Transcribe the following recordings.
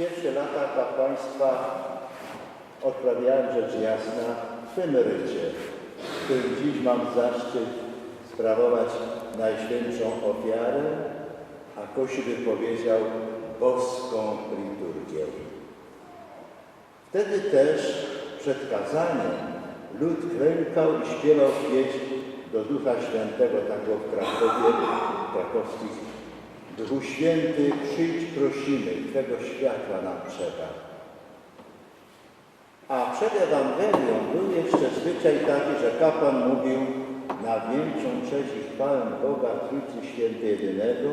Pierwsze lata kapłaństwa odprawiałem rzecz jasna w emerycie, w którym dziś mam zaszczyt sprawować Najświętszą Ofiarę, a Kościół by powiedział boską liturgię. Wtedy też przed kazaniem lud klękał i śpiewał pieśń do Ducha Świętego, tak w Krakowie, w krakowskich. Duchu Święty, przyjdź prosimy, Twego światła nam trzeba. A przed Ewangelią był jeszcze zwyczaj taki, że kapłan mówił na większą cześć i chwałę Boga Trójcy Świętej Jedynego,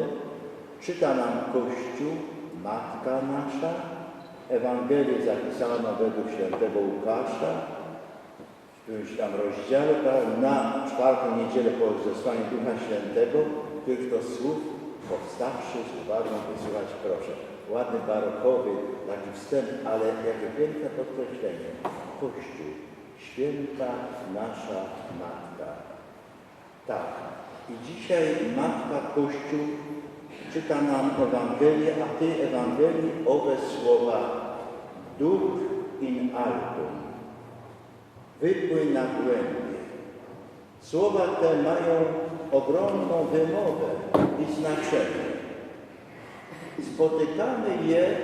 czyta nam Kościół, Matka nasza, Ewangelię zapisano według świętego Łukasza, w którymś tam rozdziale, prawda, na czwartą niedzielę po zesłaniu Ducha Świętego, których to słów powstawszy z uwagą wysłuchać proszę. Ładny, barokowy taki wstęp, ale jakie piękne podkreślenie. Kościół, święta nasza Matka. Tak. I dzisiaj Matka Kościół czyta nam Ewangelię, a tej Ewangelii owe słowa Duch in altum, wypłyń na głębie. Słowa te mają ogromną wymowę i znaczenie. Spotykamy je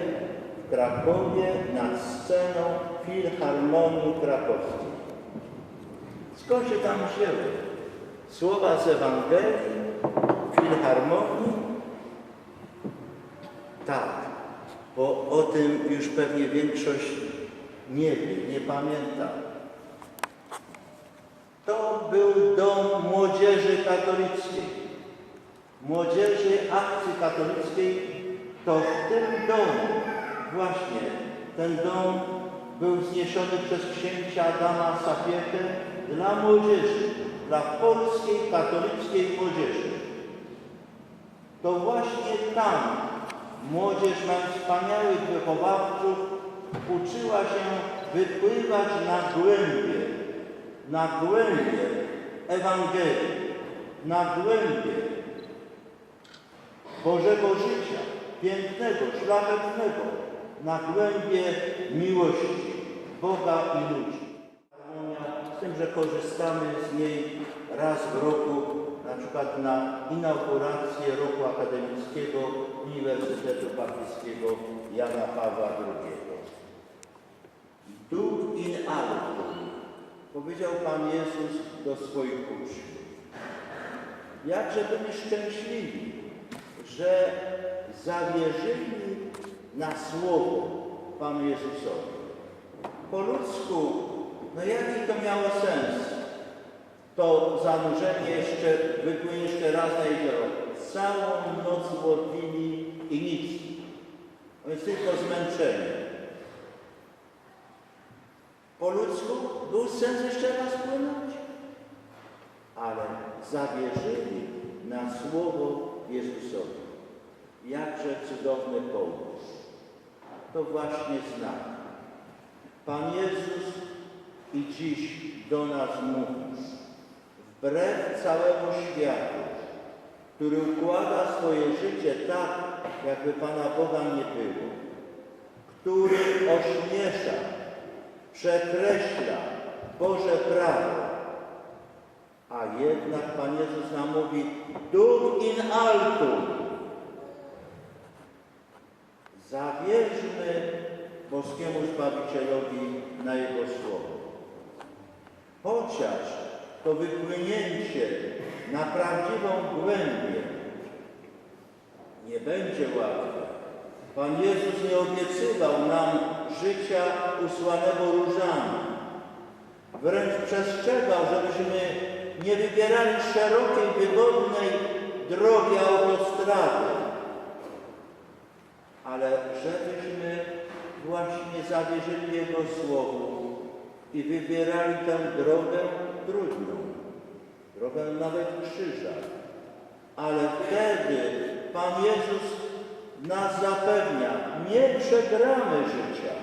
w Krakowie nad sceną Filharmonii Krakowskiej. Skąd się tam wzięły? Słowa z Ewangelii, Filharmonii? Tak, bo o tym już pewnie większość nie wie, nie pamięta. To był dom młodzieży katolickiej. Młodzieży akcji katolickiej to w tym domu, właśnie ten dom był zniesiony przez księcia Adama Sapietę dla młodzieży, dla polskiej katolickiej młodzieży. To właśnie tam młodzież mając wspaniałych wychowawców uczyła się wypływać na głębie, na głębie Ewangelii, na głębie Bożego życia, pięknego, szlachetnego, na głębie miłości Boga i ludzi. Z tym, że korzystamy z niej raz w roku, na przykład na inaugurację roku akademickiego Uniwersytetu Papieskiego Jana Pawła II. Duch in altum, powiedział Pan Jezus do swoich uczniów. Jakże byli szczęśliwi, że zawierzyli na słowo Panu Jezusowi. Po ludzku, no jaki to miało sens? To zanurzenie jeszcze, wypłynie jeszcze raz na jezioro. Całą noc łowili i nic. Oni tylko zmęczeni. Po ludzku był sens jeszcze raz płynąć. Ale zawierzyli na słowo Jezusowi. Jakże cudowny pomysł. To właśnie znak. Pan Jezus i dziś do nas mówi, wbrew całemu światu, który układa swoje życie tak, jakby Pana Boga nie było, który ośmiesza, przekreśla Boże prawo, a jednak Pan Jezus nam mówi duch in altum. Zawierzmy boskiemu Zbawicielowi na Jego słowo. Chociaż to wypłynięcie na prawdziwą głębię nie będzie łatwe. Pan Jezus nie obiecywał nam życia usłanego różami. Wręcz przestrzegał, żebyśmy nie wybierali szerokiej, wygodnej drogi autostrady, ale żebyśmy właśnie zawierzyli Jego Słowu i wybierali tę drogę trudną, drogę nawet krzyża. Ale wtedy Pan Jezus nas zapewnia, nie przegramy życia.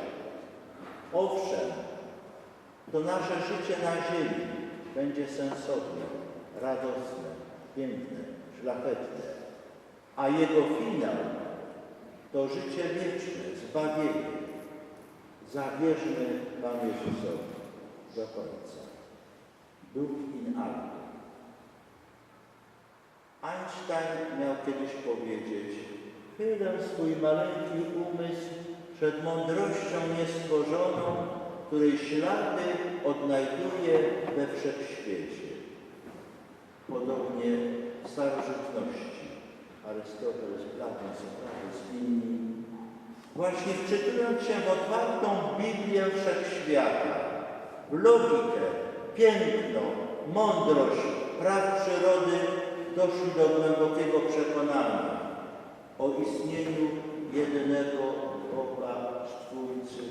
Owszem, to nasze życie na ziemi będzie sensowne, radosne, piękne, szlachetne, a jego finał to życie wieczne, zbawienie. Zawierzmy Panu Jezusowi do końca. Duch in alto. Einstein miał kiedyś powiedzieć, chylę swój maleńki umysł przed mądrością niestworzoną, której ślady odnajduję we wszechświecie. Podobnie w starożytności Arystoteles, Platon, Sokrates, inni. Właśnie wczytując się w otwartą Biblię Wszechświata, w logikę, piękno, mądrość praw przyrody doszli do głębokiego przekonania o istnieniu jedynego Boga, Stwórcy,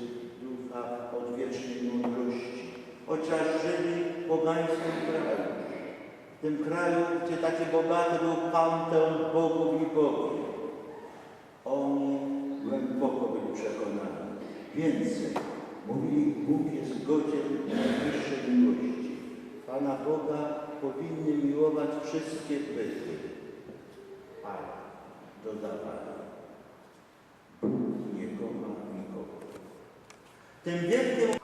Ducha odwiecznej mądrości, chociaż żyli w pogańskim kraju. W tym kraju, gdzie taki bogaty był panteon bogów i bogi. Oni głęboko byli przekonani. Więcej, mówili, Bóg jest godzien najwyższej miłości. Pana Boga powinny miłować wszystkie byty. Ale dodawali, Bóg nie kocha nikogo. Tym wielkim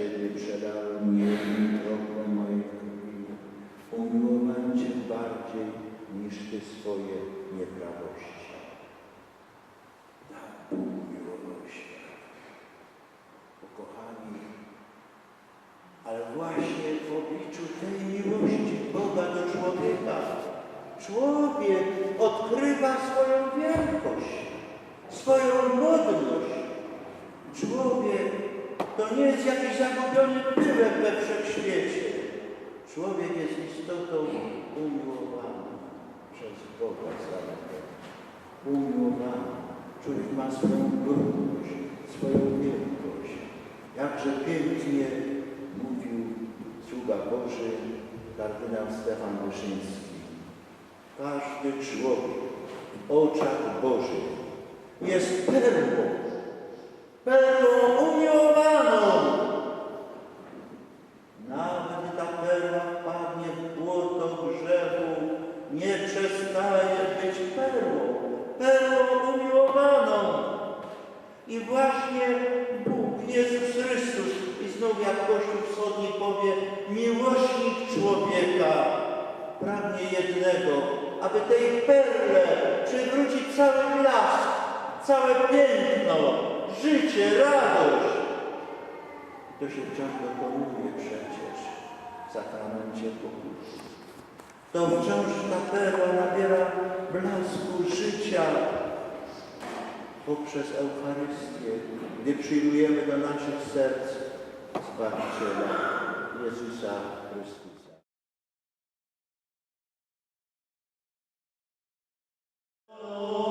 Ciebie przelałem jednym kroplą mojej krwi. Umiłowałem Cię bardziej niż Ty swoje nieprawości. Tak Bóg miłował świat. Ukochani, ale właśnie w obliczu tej miłości Boga do człowieka, człowiek odkrywa swoją wielkość, swoją godność. Człowiek to nie jest jakiś zagubiony tyłek we wszechświecie. Człowiek jest istotą umiłowaną przez Boga samego. Umiłowany. Człowiek ma swoją godność, swoją wielkość. Jakże pięknie mówił sługa Boży kardynał Stefan Wyszyński. Każdy człowiek w oczach Bożych jest perłą, perłą I właśnie Bóg, Jezus Chrystus, i znów jak Kościół Wschodni powie, miłośnik człowieka, pragnie jednego, aby tej perle przywrócić cały blask, całe piękno, życie, radość. To się wciąż dokonuje przecież w sakramencie pokusu. To wciąż ta perła nabiera blasku życia poprzez Eucharystię, gdy przyjmujemy do naszych serc Zbawiciela Jezusa Chrystusa. O